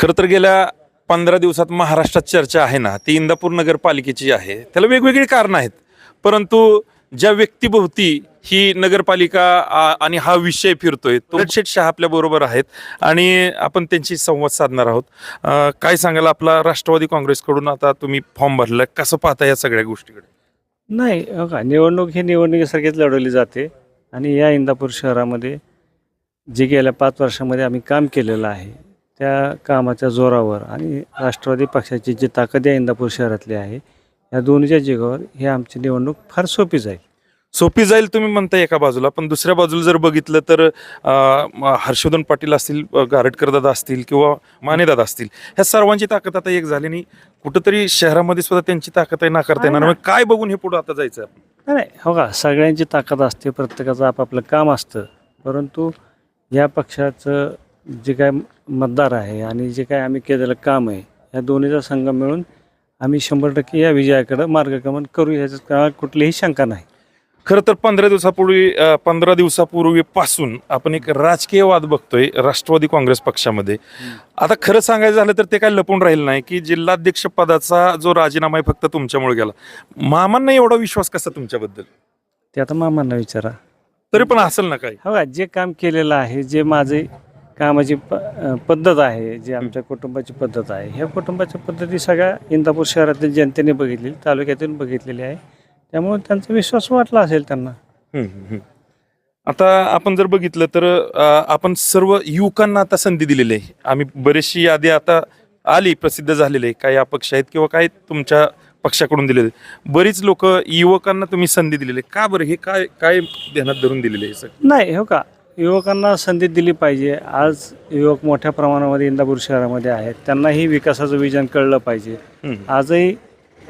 खरं तर गेल्या पंधरा दिवसात महाराष्ट्रात चर्चा आहे ना ती इंदापूर नगरपालिकेची आहे. त्याला वेगवेगळी कारणं आहेत. परंतु ज्या व्यक्तीभोवती ही नगरपालिका आणि हा विषय फिरतोय तो शेठ शहा आपल्या बरोबर आहेत आणि आपण त्यांची संवाद साधणार आहोत. काय सांगाल आपला राष्ट्रवादी काँग्रेसकडून? आता तुम्ही फॉर्म भरलाय कसं पाहता या सगळ्या गोष्टीकडे? नाही का निवडणूक ही निवडणुकीसारखीच लढवली जाते आणि या इंदापूर शहरामध्ये जे गेल्या पाच वर्षामध्ये आम्ही काम केलेलं आहे त्या कामाच्या जोरावर आणि राष्ट्रवादी पक्षाची जी ताकद या इंदापूर शहरातली आहे या दोन्हीच्या जिगावर ही आमची निवडणूक फार सोपी जाईल सोपी जाईल तुम्ही म्हणताय एका बाजूला पण दुसऱ्या बाजूला जर बघितलं तर अं, हर्षवर्धन पाटील असतील गारटकर दादा असतील किंवा मानेदादा असतील ह्या सर्वांची ताकद आता एक झाली आणि कुठंतरी शहरामध्ये सुद्धा त्यांची ताकद आहे नाकारता येणार नाही. मग काय बघून हे पुढे आता जायचं आपण? नाही नाही हो का सगळ्यांची ताकद असते प्रत्येकाचं आपापलं काम असतं परंतु या पक्षाचं जे काय मतदार आहे आणि जे काय आम्ही केलेलं काम आहे या दोन्हीचा संगम मिळून आम्ही शंभर टक्के या विजयाकडं मार्गक्रमण करू याच्यात का कुठलीही शंका नाही. खरं तर पंधरा दिवसापूर्वी पंधरा दिवसापूर्वीपासून आपण एक राजकीय वाद बघतोय राष्ट्रवादी काँग्रेस पक्षामध्ये. आता खरं सांगायचं झालं तर ते काय लपून राहिलं नाही की जिल्हाध्यक्ष पदाचा जो राजीनामा आहे फक्त तुमच्यामुळे गेला. मामांना एवढा विश्वास कसा तुमच्याबद्दल? ते आता मामांना विचारा. तरी पण असेल ना काय हो जे काम केलेलं आहे जे माझे कामाची प पद्धत आहे जे आमच्या कुटुंबाची पद्धत आहे. ह्या कुटुंबाच्या पद्धती सगळ्या इंदापूर शहरातील जनतेने बघितलेली तालुक्यातून बघितलेली आहे. त्यामुळे त्यांचा विश्वास वाटला असेल त्यांना. आता आपण जर बघितलं तर आपण सर्व युवकांना आता संधी दिलेली आहे. आम्ही बरीचशी यादी आता आली प्रसिद्ध झालेली आहे. काही अपक्ष आहेत किंवा काही तुमच्या पक्षाकडून दिलेले. बरीच लोक युवकांना तुम्ही संधी दिलेली आहे. का बरं? हे काय काय ध्यानात धरून दिलेले आहे सर नाही हो का? युवकांना संधी दिली पाहिजे. आज युवक मोठ्या प्रमाणामध्ये इंदापूर शहरामध्ये आहेत. त्यांनाही विकासाचं विजन कळलं पाहिजे. आजही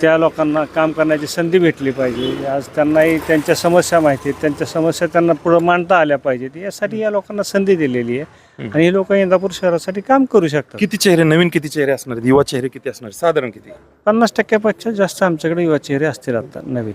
त्या लोकांना काम करण्याची संधी भेटली पाहिजे. आज त्यांनाही त्यांच्या समस्या माहिती आहेत. त्यांच्या समस्या त्यांना पुढं मांडता आल्या पाहिजेत. यासाठी या लोकांना संधी दिलेली आहे. आणि हे लोक इंदापूर शहरासाठी काम करू शकतात. किती चेहरे नवीन किती चेहरे असणार? युवा चेहरे किती असणार? साधारण किती? पन्नास टक्क्यापेक्षा जास्त आमच्याकडे युवा चेहरे असतील आता नवीन.